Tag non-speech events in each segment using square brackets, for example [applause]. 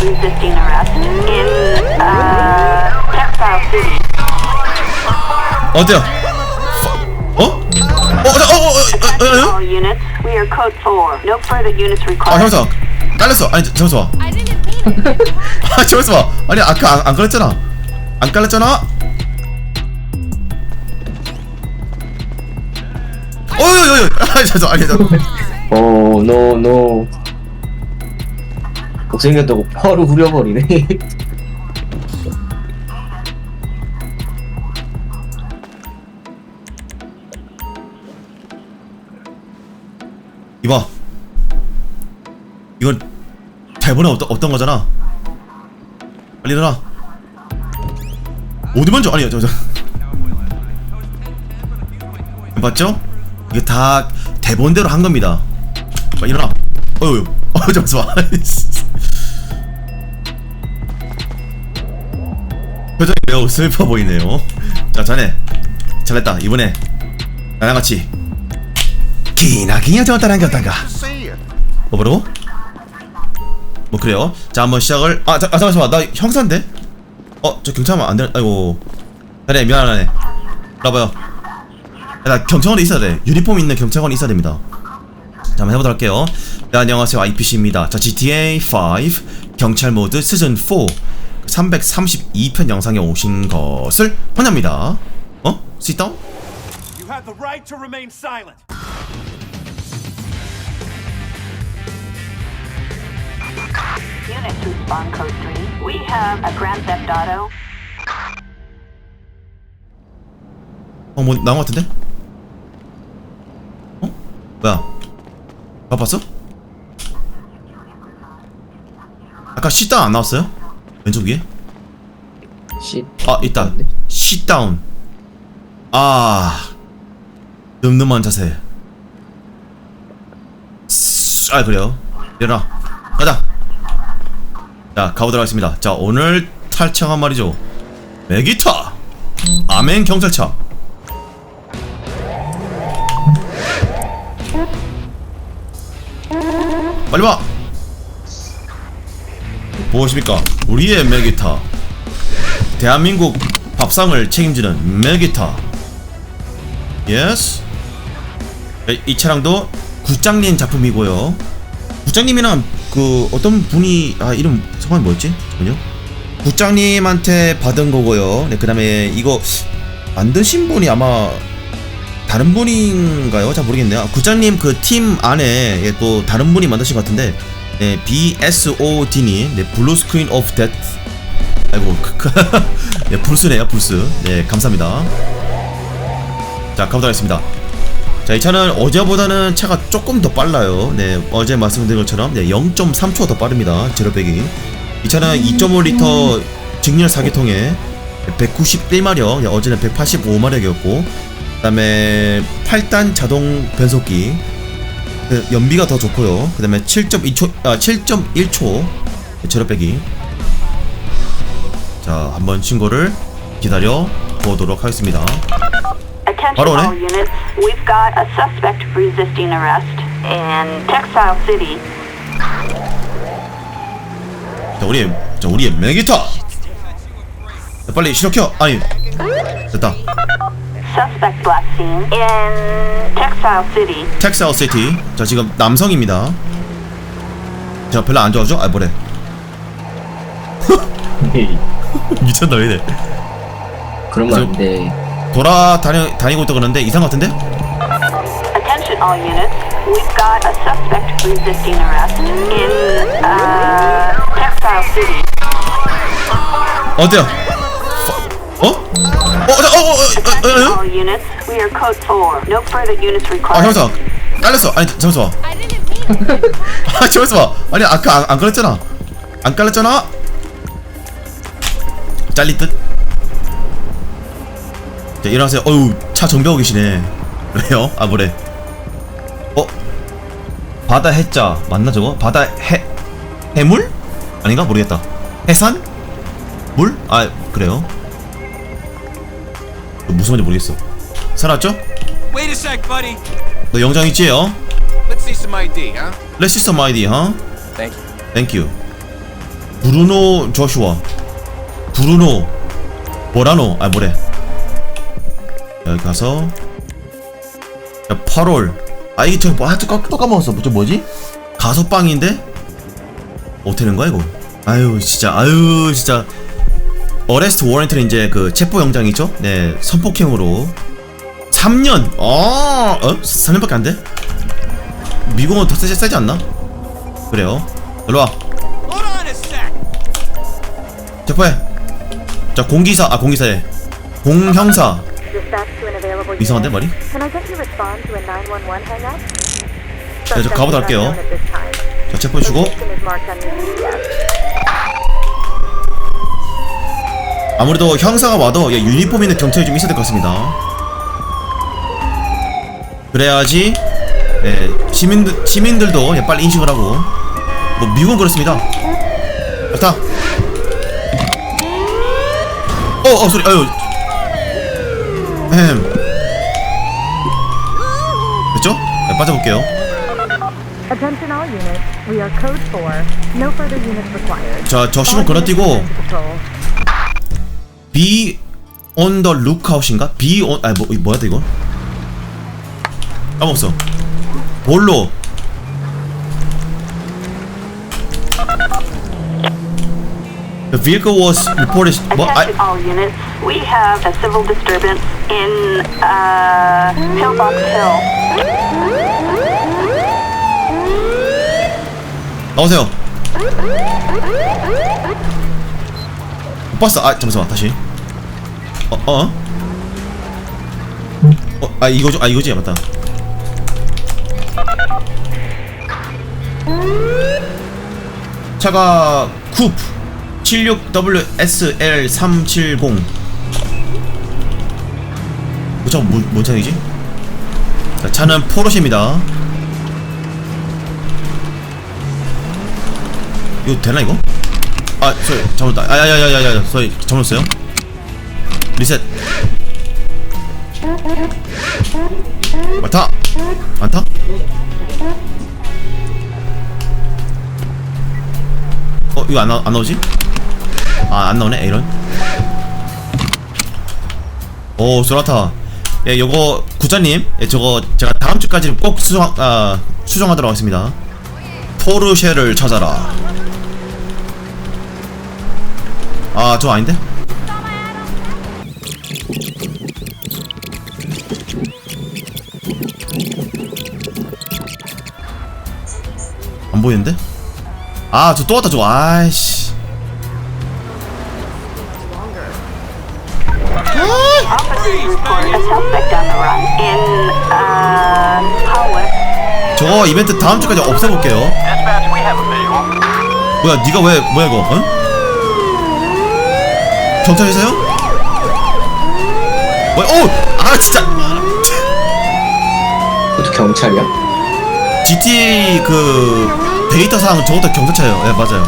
resisting arrest in uh, Textile City. 어때요? 어? 어? 어? 어? 어? 어? 어? 어? All units, we are code 4. No further units 아 required. 잠깐만 깔렸어 아니 it. 아 잠깐만 아니 아까 안, 안 깔렸잖아 안 깔렸잖아 어여여여 아 잠깐만 아니 잠깐만 오, 노, 노. 못생겼다고 바로 후려버리네. [laughs] 이봐. 이건 대본에 어떤, 어떤 거잖아. 빨리 일어나. 어디 먼저 아니 저저. 봤죠? [laughs] 이게 다 대본대로 한 겁니다. 빨리 일어나. 어휴 [laughs] 어 잠시만 표정이 매우 슬퍼 보이네요. 자 자네. 잘했다. 이번에 나랑 같이 기나기냐 저따란 것단가. 뭐 뭐라고? 뭐 그래요? 자 한번 시작을. 아, 자, 아 잠깐만 나 형사인데? 어 저 경찰만 안되는 아이고. 그래 미안하네. 봐봐요. 나 경찰관이 있어야 돼. 유니폼 있는 경찰관이 있어야 됩니다. 자 한번 해보도록 할게요. 네 안녕하세요. IPC입니다. 자 GTA 5 경찰 모드 시즌 4 332편 영상에 오신 것을 환영합니다 어? sit down? You have the right to remain silent. Units respond code 3. We have a Grand Theft Auto. 어, 뭐 나온 것 같은데? 어? 뭐야? 바빴어? 아까 시다운 안 나왔어요? 왼쪽 위에? 씨. 아 있다. 시다운 아 늠름한 자세. 쓰- 아 그래요? 일어나 가자. 자 가보도록 하겠습니다. 자 오늘 탈청한 말이죠. 메기타! 아멘 경찰차. 빨리 와 무엇입니까? 우리의 메기타. 대한민국 밥상을 책임지는 메기타. 예스 이- 이 차량도 국장님 작품이고요. 국장님이랑 그 어떤 분이 아 이름 성함이 뭐였지? 잠깐만요. 국장님한테 받은 거고요. 네 그 다음에 이거 만드신 분이 아마 다른 분인가요? 잘 모르겠네요. 아, 국장님 그 팀 안에 예, 또 다른 분이 만드신 것 같은데 네, BSOD님 네, 블루 스크린 오브 데트 아이고 [laughs] 네, 불스네요 불스. 네 감사합니다. 자 가보도록 하겠습니다. 자 이 차는 어제보다는 차가 조금 더 빨라요. 네 어제 말씀드린 것처럼 네, 0.3초 더 빠릅니다 제로백이. 이 차는 2.5L 직렬 4기통에 191마력 네, 어제는 185마력이었고 그 다음에 8단 자동 변속기 그 연비가 더 좋고요. 그 다음에 7.2초 아 7.1초 제로백이 자 한번 신고를 기다려 보도록 하겠습니다. 바로 오네? we've got a suspect resisting arrest in Textile City. 자 우리 자 우리의 메기타! 자, 빨리 실어켜 아니 됐다 Suspect black scene in Textile City. 텍사우 시티 자 지금 남성입니다 자 별로 안 좋아하죠? 아 뭐래 미쳤나 왜 이래 그런 말 안돼. 돌아다니 다니고 있다 그러는데 이상 같은데? Attention all units, we've got a suspect resisting arrest in uh, Textile City. 어때요? 어? 어? 아 required. 잠깐만 깔렸어 아니 잠깐만 [laughs] I didn't mean it. 아 잠깐만 아니 아까 안, 안 깔렸잖아 안 깔렸잖아 잘릴 듯? 자 일어나세요 어우 차 정비하고 계시네 왜요? 아 뭐래 어? 바다 해자 맞나 저거? 바다 해 해물? 아닌가? 모르겠다 해산? 물? 아 그래요 무슨 말인지 모르겠어 살았죠? Wait a sec, buddy. 너 영장 있지요? Let's see some ID, huh? Let's see some ID, huh? Thank you. Thank you. 브루노 조슈아 브루노 뭐라노 아 뭐래 여기 가서 야, 8월 아 이게 저 뭐, 아, 또, 까- 또 까먹었어 저 뭐지? 가소빵인데? 어떻게 된 거야 이거 아유 진짜 아유 진짜 어레스트 워런트는 이제 그 체포 영장이죠 네 선폭행으로 3년 어? 어? 3년밖에 안 돼? 미국은 더 세지, 세지 않나? 그래요 a sec. 체포해 자 공기사 아 공기사에 공형사 이상한데. 말이? Can I get you to respond to a 911 hang-up? 네, 저 가보도록 할게요. 자 체포해 주고 아무래도 형사가 와도 예, 유니폼 있는 경찰이 좀 있어야 될 것 같습니다 그래야지 예, 시민들, 시민들도 예, 빨리 인식을 하고 뭐 미국은 그렇습니다 갔다 어, 어 소리 아유 햄 됐죠? 네, 빠져볼게요 Attention all units. We are code 4. No further units required. 자, 저 units 건너뛰고. Be on the lookout인가? be on 아니 뭐 뭐야 이거? 까먹었어. 뭘로? The vehicle was reported. 뭐? 아, Attention all units. We have a civil disturbance in uh, Pillbox Hill. 나오세요. 못 봤어. 아 잠시만 다시. 어 어. 어, 아 이거죠? 아 이거지 맞다. 차가 쿱 76WSL370. 그 차가 뭔, 뭔 차이지? 자, 차는 포르쉐입니다. 이거 되나 이거? 아, 소리 잘못다. 아야야야야야, 소리 잘못했어요. 리셋. 많다. 많다. 어, 이거 안, 나, 안 나오지? 아, 안 나오네, 이런. 오, 소라타. 예, 요거, 구자님, 예, 저거, 제가 다음 주까지 꼭 수정, 아, 수정하도록 하겠습니다. 포르쉐를 찾아라. 아, 저 아닌데? 안 보이는데? 아, 저 또 왔다, 저거. 아이씨. Uh. 저거 이벤트 다음 주까지 없애볼게요. 뭐야, 네가 왜, 뭐야, 이거, 어? 경찰이세요? 뭐야, 오! 아, 진짜! 그것도 경찰이야? GT 그, 데이터상 저것도 경찰차예요. 예, 맞아요.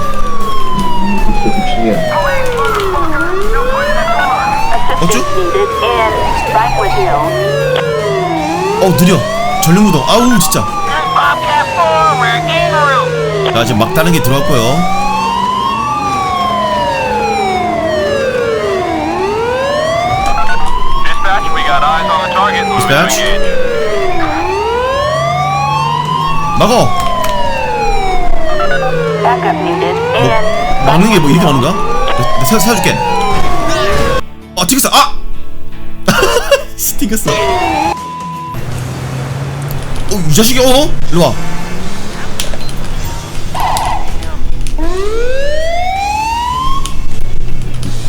in Brightwood Hill. 어, 느려. 전륜구동. 아우, 진짜. Bobcat 4, we're en route. 자, 지금 막다른 게 들어왔고요. Dispatch, we got eyes on the target. Moving to Dispatch? engage. 막어! In 막는 게 뭐 이렇게 막는 거야? 내가 내가 세, 세워줄게. 어, 튕겼어. 아! [laughs] 씨, 튕겼어. 어, 이 자식이, 어? 일로 와.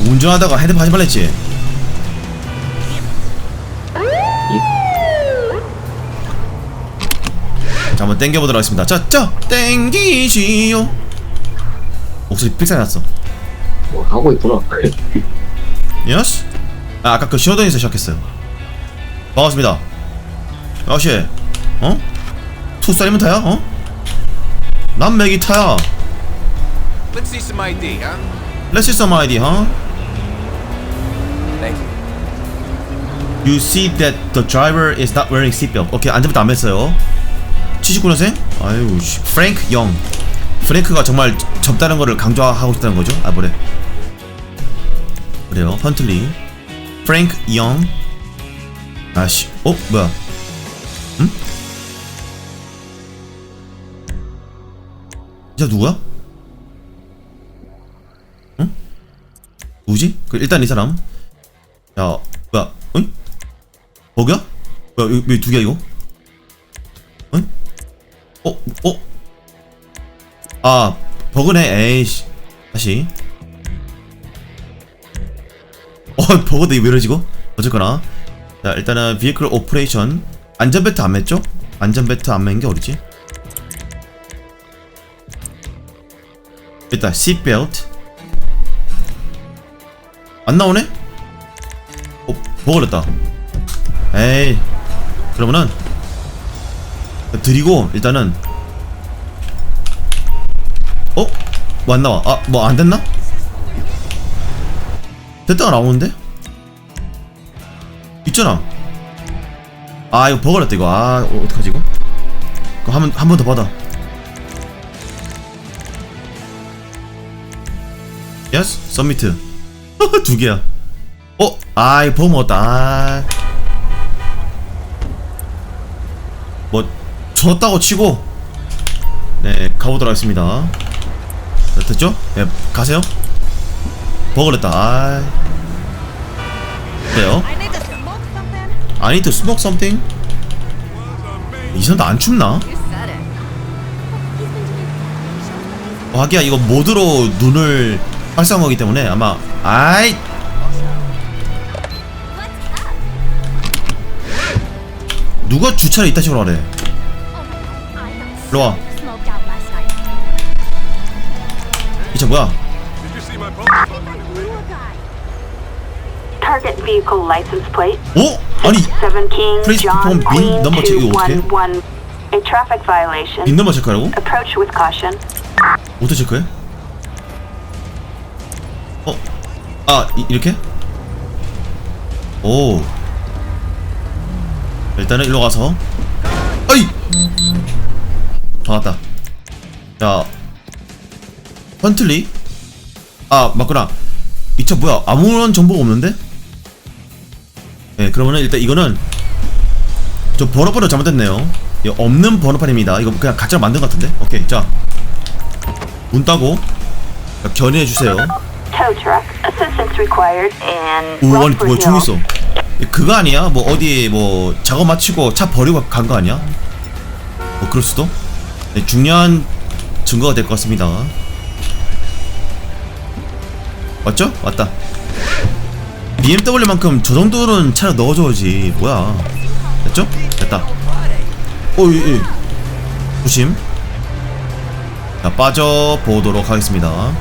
운전하다가 헤드폰 하지 말랬지? 자, 한번 땡겨보도록 하겠습니다. 자, 자, 땡기시오. 목소리 삑사리 났어. 뭐 하고 있구나. 예스? 아, 아까 그 신호등에서 시작했어요. 반갑습니다. 아저씨, 어? 투살이면 타야? 어? 난 맥이 타야. Let's see some ID, huh? Let's see some ID, huh? Thank you. You see that the driver is not wearing seatbelt. 오케이, 안전벨트 안 맸어요. 79년생? 아유, 씨. 프랭크 영. 프랭크가 정말 접다는 거를 강조하고 싶다는 거죠? 아 뭐래? 그래요. 헌틀리, 프랭크 영. 아씨, 어 뭐야? 응? 진짜 누구야? 응? 누구지? 그 일단 이 사람. 야, 뭐야? 응? 버그야? 뭐야? 왜두 개야 이거? 응? 어? 어? 아 버그네 에이씨 다시 어 [laughs] 이거 왜 이러지고 어쨌거나 자 일단은 비클 오퍼레이션 안전벨트 안 맸죠? 안전벨트 안 맨 게 어디지? 일단 시트벨트 안 나오네? 어 버그랬다 에이 그러면은 드리고 일단은 어? 뭐 안 나와 아 뭐 안 됐나? 됐다가 나오는데? 있잖아 아 이거 버거렸다 이거 아 어, 어떡하지 이거 그거 한번 한 번 더 받아 예스 서미트 [laughs] 두 개야 어? 아 이거 버거 먹었다 아. 뭐 졌다고 치고. 네 가보도록 하겠습니다. 자, 됐죠? 네 가세요. 버거랬다. 아 그래요? I need to smoke something. 이 사람도 안 춥나? 하기야 이거 모드로 눈을 활성화하기 때문에 아마 아이. 누가 주차를 이따 식으로 하래 일로와. 이 차 뭐야? Target vehicle license plate 오? 아니 perform bin Queen number check. 이거 어떡해? 211. A traffic violation. 빈넘버 체크하라고? Approach with caution. 어떻게 체크해? 어? 아 이, 이렇게? 오 일단은 일로 가서! 반갑다 야 헌틀리? 아 맞구나 이 차 뭐야 아무런 정보가 없는데? 네 그러면은 일단 이거는 저 번호판을 잘못했네요 이거 없는 번호판입니다 이거 그냥 가짜로 만든 것 같은데? 오케이 자문 따고 자. And 오 아니 뭐야 총. 있어 그거 아니야? 뭐 어디 뭐 작업 마치고 차 버리고 간 거 아니야? 뭐 그럴 수도? 네, 중요한 증거가 될 것 같습니다 맞죠? 맞다 BMW만큼 저 정도는 차를 넣어줘야지 뭐야 됐죠? 됐다 오이 이. 조심 자 빠져보도록 하겠습니다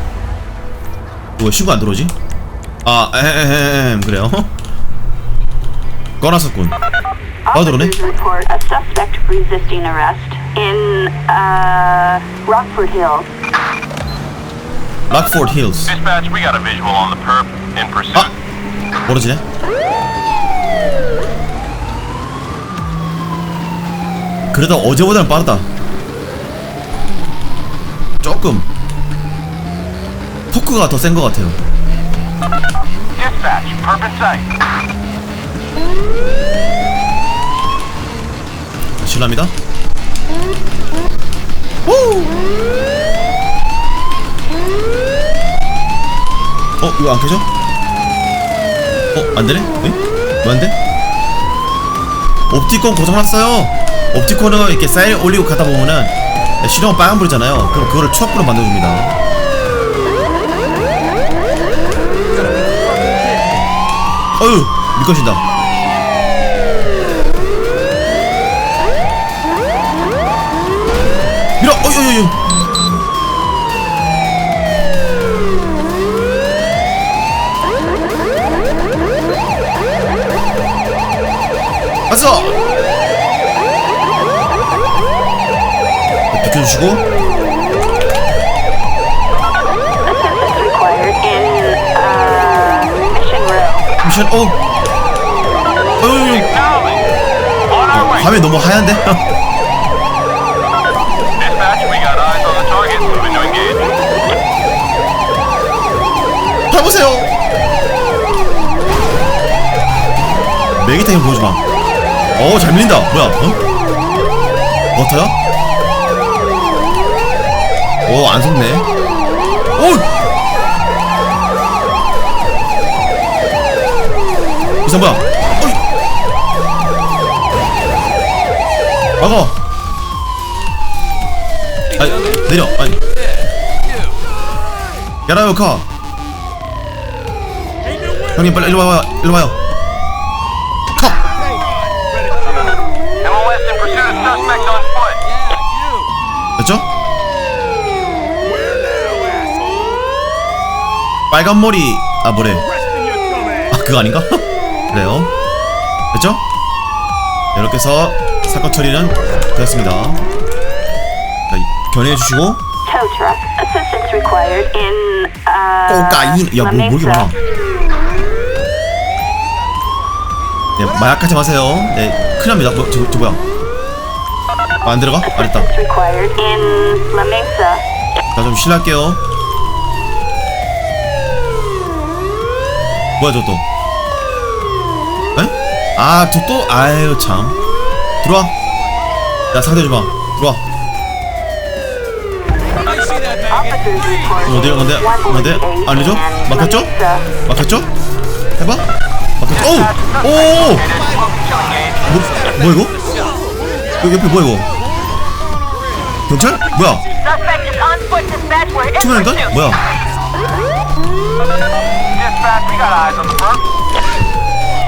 왜 신고 안 들어오지? 아 에헤헤 그래요? [laughs] 꺼놨었군 아 uh, Hills. 락포드 힐스 Dispatch, we got a visual on the perp in pursuit. 아! 멀어지네 그래도 어제보다는 빠르다 조금 토크가 더 센 것 같아요 Dispatch, perp in sight. 실례합니다 어 이거 안 켜져? 어 안 되네? 왜? 왜 안 돼? 옵티콘 고장 났어요 옵티콘은 이렇게 사일 올리고 가다 보면은 시동은 빨간불이잖아요 그럼 그거를 추억으로 만들어줍니다 어휴 미끄러진다 어 어휴 어휴 왔어 비켜주시고 uh. 미션 오 어휴. 화면 너무 하얀데 Dispatch, we got eyes on the target. Moving 힘 보여주마 어잘 밀린다. 뭐야 어? 버터야? 오안 속네. 오! 이상 뭐야? 어이. 막어 아니 내려. 아니. 야라요 카. 형님 빨리 일로 와요 일로 와요 카 MOS in pursuit of suspect on foot. 됐죠? 빨간 머리 아 뭐래 아 그거 아닌가? [laughs] 그래요 됐죠? 이렇게 해서 사건 처리는 되었습니다 자, 견해해 주시고 Tow truck. Assistance required in, uh... 코카인 야 La 뭐, 뭐 이렇게 Mesa. 많아 네 마약하지 마세요 네 큰일 납니다 뭐, 저, 저 뭐야 아, 안 들어가? La Mesa. 자좀 실례할게요 뭐야 저 또 에? 아 저 또? 아유 참 들어와 야 상대 좀 봐 들어와 Officers report 어디 건데? 건데? 알려줘? 막혔죠? 막혔죠? 해봐 막혔죠? 오우! 오! 뭐, 뭐야 이거? 여기 옆에 뭐야 이거? 경찰? 뭐야? 투명인가? 뭐야?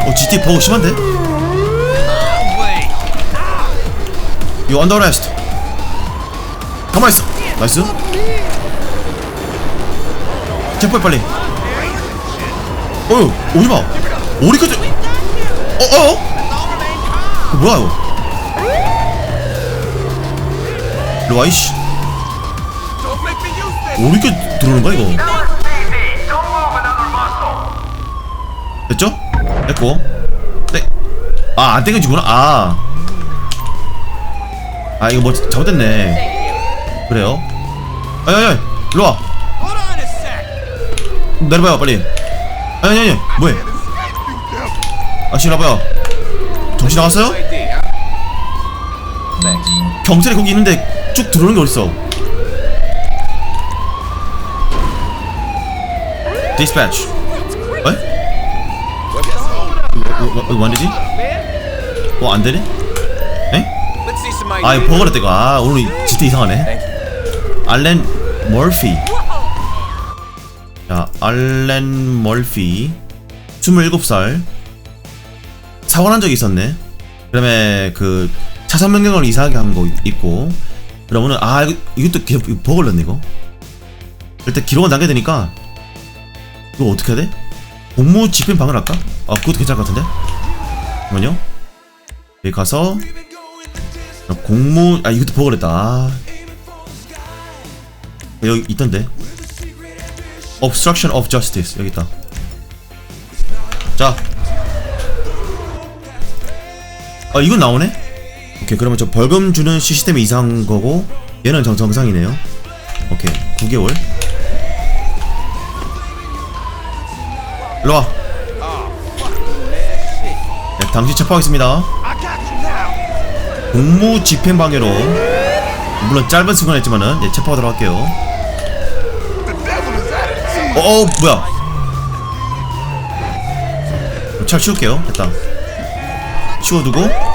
어 GT 버거 심한데? You under arrest 가만히 있어 나이스 체포해 빨리 어휴 오지마 어디까지 어어? 어? 뭐야 이거 일로와 이씨 this. 어디까지 들어오는 거야 이거. 됐죠? 됐고 땡. 아, 안 땡겨지구나. 아. 아, 이거 뭐 잘못됐네. 그래요? 아니, 아니, 아니. 일로 와. 내려봐요, 빨리. 아니, 아니, 아니. 뭐해? 아씨, 일로와봐요. 정신 나갔어요? 경찰이 거기 있는데 쭉 들어오는 게 어딨어? 디스패치. 왜? 어, 어, 어, 완전지? 어, 안 되네? 에? 아, 이거 버거랬다, 이거. 아, 오늘 진짜 이상하네. 알렌 머피. 자, 알렌 머피. 27살. 사고 난 적이 있었네. 그 다음에 그 차선 변경을 이상하게 한 거 있고. 그러면은 아 이것도 기, 이거 버글렀네 이거. 일단 기록을 남겨야 되니까 이거 어떻게 해야 돼? 공무 집행 방을 할까? 아 그것도 괜찮을 것 같은데? 잠깐만요 여기 가서 공무 아 이것도 버거랬다 아. 여기 있던데 Obstruction of Justice 여기 있다 자 아, 이건 나오네? 오케이, 그러면 저 벌금 주는 시스템이 이상한 거고, 얘는 정, 정상이네요. 오케이, 9개월. 일로 와. 네, 당시 체포하겠습니다. 공무 집행 방해로, 물론 짧은 순간이었지만은, 예, 체포하도록 할게요. 어, 어, 뭐야. 차 치울게요. 됐다. 치워두고 자,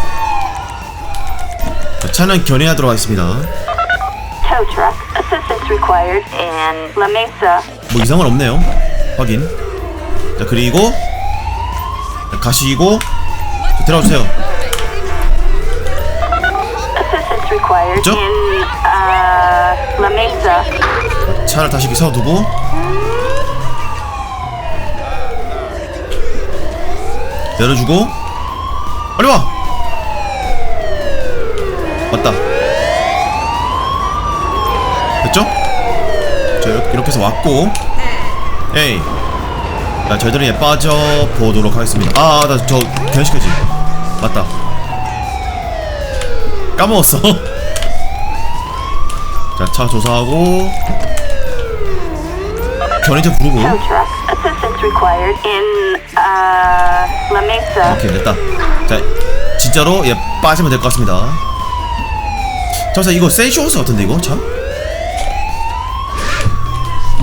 차는 견해하도록 하겠습니다 Tow truck. Assistance required in La Mesa. 뭐 이상은 없네요 확인 자 그리고 자, 가시고 자, 들어가주세요 Assistance required 그죠? in, uh, La Mesa. 차를 다시 이렇게 세워두고 내려주고 빨리 와 왔다 됐죠? 자 이렇게, 해서 왔고. 에이. 자 저희들은 예 빠져보도록 하겠습니다. 아 나저 견식하지. 맞다. 까먹었어. [laughs] 자 차 조사하고. 견인차 부르고. Uh. 오케이 됐다. 자 진짜로 예 빠지면 될 것 같습니다 잠시만 이거 센쇼스 같은데 이거 참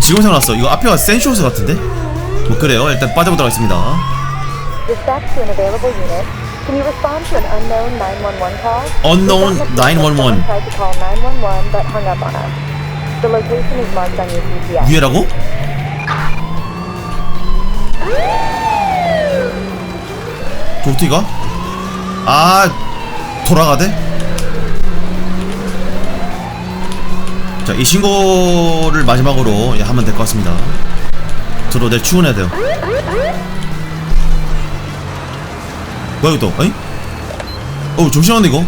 지금 생각났어 이거 앞에가 센쇼스 같은데 뭐 그래요 일단 빠져보도록 하겠습니다 unknown 911 call? Unknown We've gotten a tip that 911. Someone tried to call 911 but hung up on us. The location is marked on your GPS. 위에라고? 저 어떻게 가? 아 돌아가대? 자 이 신고를 마지막으로 예, 하면 될 것 같습니다. 저도 내일 출근해야 돼요. 뭐야 이거 또? 어이? 어우 조심한데 이거?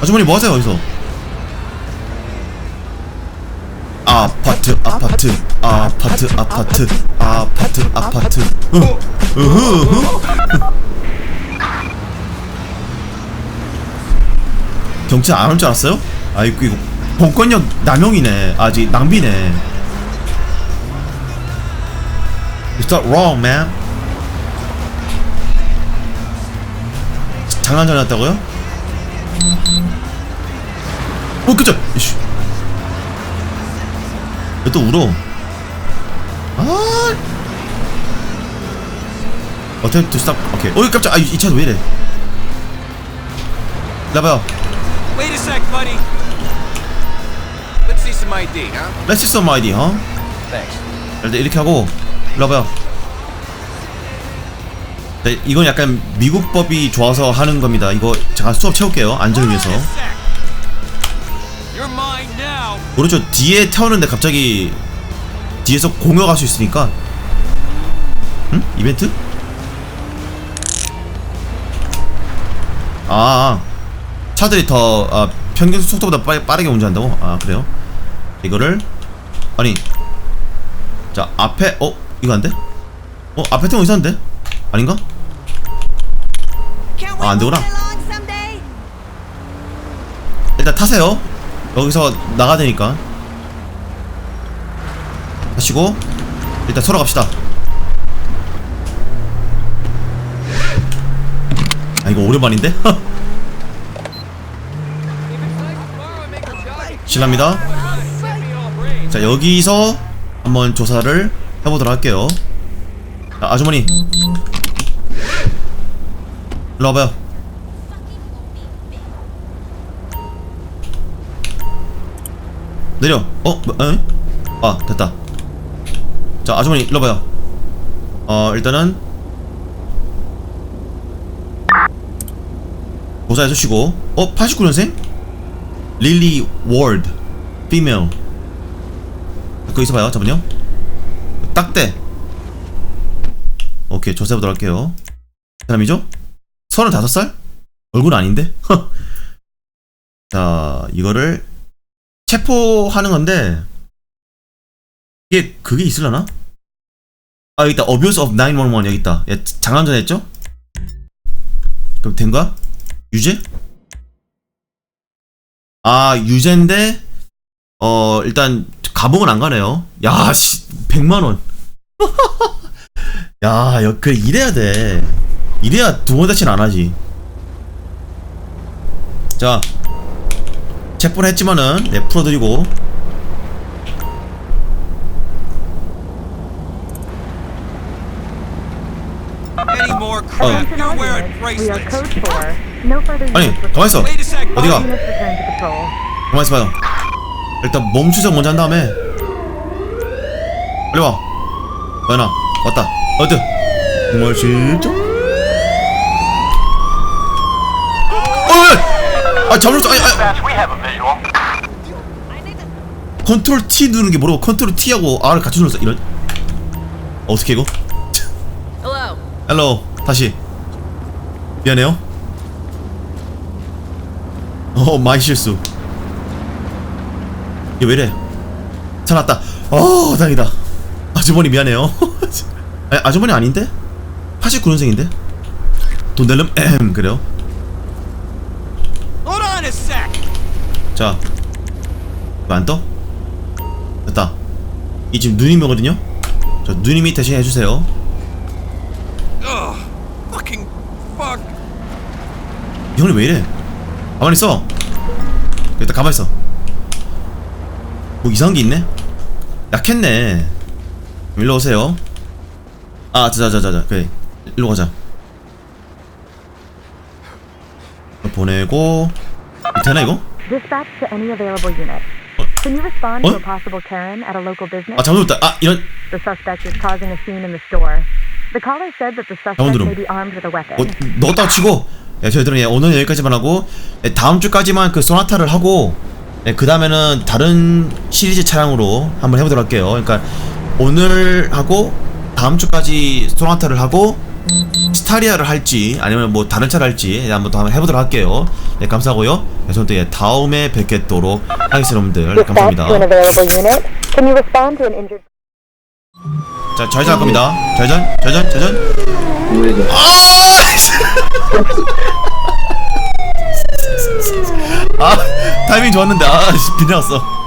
아주머니 뭐하세요 어디서? 아파트 아파트 아파트 아파트 아파트 아파트. 으, 으흐 으흐 경찰 안 올 줄 알았어요? 아이고 이거 본권력 남용이네 아직 낭비네 It's not wrong man 장난 전이었다고요? 어 그죠 이씨 왜또 울어? 아. 어떻게 또 스탑? 오케이. 어이 깜짝. 아이 차도 왜 이래? 나봐요. Some ID, huh? Let's see some ID, 어? Thanks. 일단 이렇게 하고 나봐요. 네, 이건 약간 미국 법이 좋아서 하는 겁니다. 이거 잠깐 수업 채울게요. 안전을 위해서. Now. 오른쪽 뒤에 태우는데 갑자기 뒤에서 공격할 수 있으니까. 응? 이벤트? 아, 차들이 더 아, 평균 속도보다 빠르, 빠르게 운전한다고? 아 그래요? 이거를 아니 자 앞에 어 이거 안 돼? 어 앞에 태우고 있었는데? 아닌가? 아 안되구나 일단 타세요 여기서 나가야 되니까 하시고 일단 서로 갑시다 아 이거 오랜만인데? [laughs] 실례합니다 자 여기서 한번 조사를 해보도록 할게요 자, 아주머니 일로 와봐요 내려 어? 뭐, 에? 아 됐다 자 아주머니 일로 와봐요 어 일단은 조사해 주시고 어? 89년생? 릴리 월드 거기 있어봐요 잠깐만요 딱대 오케이 조사해보도록 할게요 사람이죠? 35살? 얼굴 아닌데? [laughs] 자 이거를 체포하는 건데 이게 그게 있으려나? 아 여기 있다 abuse of 911 여기 있다 얘 장난전 했죠? 그럼 된가? 유죄? 아 유죄인데 어 일단 감옥은 안 가네요 야 씨 100만 원 야 여, 그래 이래야 돼 이래야 두번 다시는 안 하지 자 체포를 했지만은 네 풀어드리고 Any more crap? Attention You're all wearing units. We are bracelets. code 4. No further 아니. 가만있어. 어디가? 가만있어 봐요 일단 몸 추적 먼저 한 다음에. 빨리 와. 연아 왔다. 어드 정말 진짜? 어이! 아 we have a visual. 컨트롤 T 누르는 게 모르고? 컨트롤 T하고 R을 같이 눌렀어 이런. 어떻게 이거? Hello. 헬로 다시. 미안해요. 어 마이 실수 이게 왜 이래? 살았다. 어, 다행이다. 아주머니 미안해요. [laughs] 아, 주머니 아닌데? 89년생인데? 돈 낼름? 에헴, [clears throat] 그래요. 자. 안 떠? 됐다. 이 지금 누님이거든요? 저 누님이 대신 해주세요. 이 형님 왜 이래? 가만히 있어. 일단 가만히 있어. 뭐 이상한 게 있네? 약했네. 일로 오세요. 아, 자자자자자. 그래. 일로 가자. 보내고 되나 이거? Dispatch to any available unit. Can you respond to What? a possible Karen at a local business? 아 잘못했다. 아 이런 The suspect is causing a scene in the store. The caller said that the suspect 잘못 들음. may be armed with a weapon. 어, 넣었다가 치고 예, 저희들은 예, 오늘 여기까지만 하고 예, 다음 주까지만 그 소나타를 하고 예, 그 다음에는 다른 시리즈 차량으로 한번 해보도록 할게요. 그러니까 오늘 하고 다음 주까지 소나타를 하고 스타리아를 할지 아니면 뭐 다른 차를 할지 예, 한번 더 한번 해보도록 할게요. 예, 감사하고요. 예, 저는 또 예, 다음에 뵙겠도록 하겠습니다 여러분들. 예, 감사합니다. 자 좌회전 할 겁니다. 좌회전 좌회전 좌회전. 우회전. [laughs] 아 [laughs] 타이밍 좋았는데. 아 [laughs] 나왔어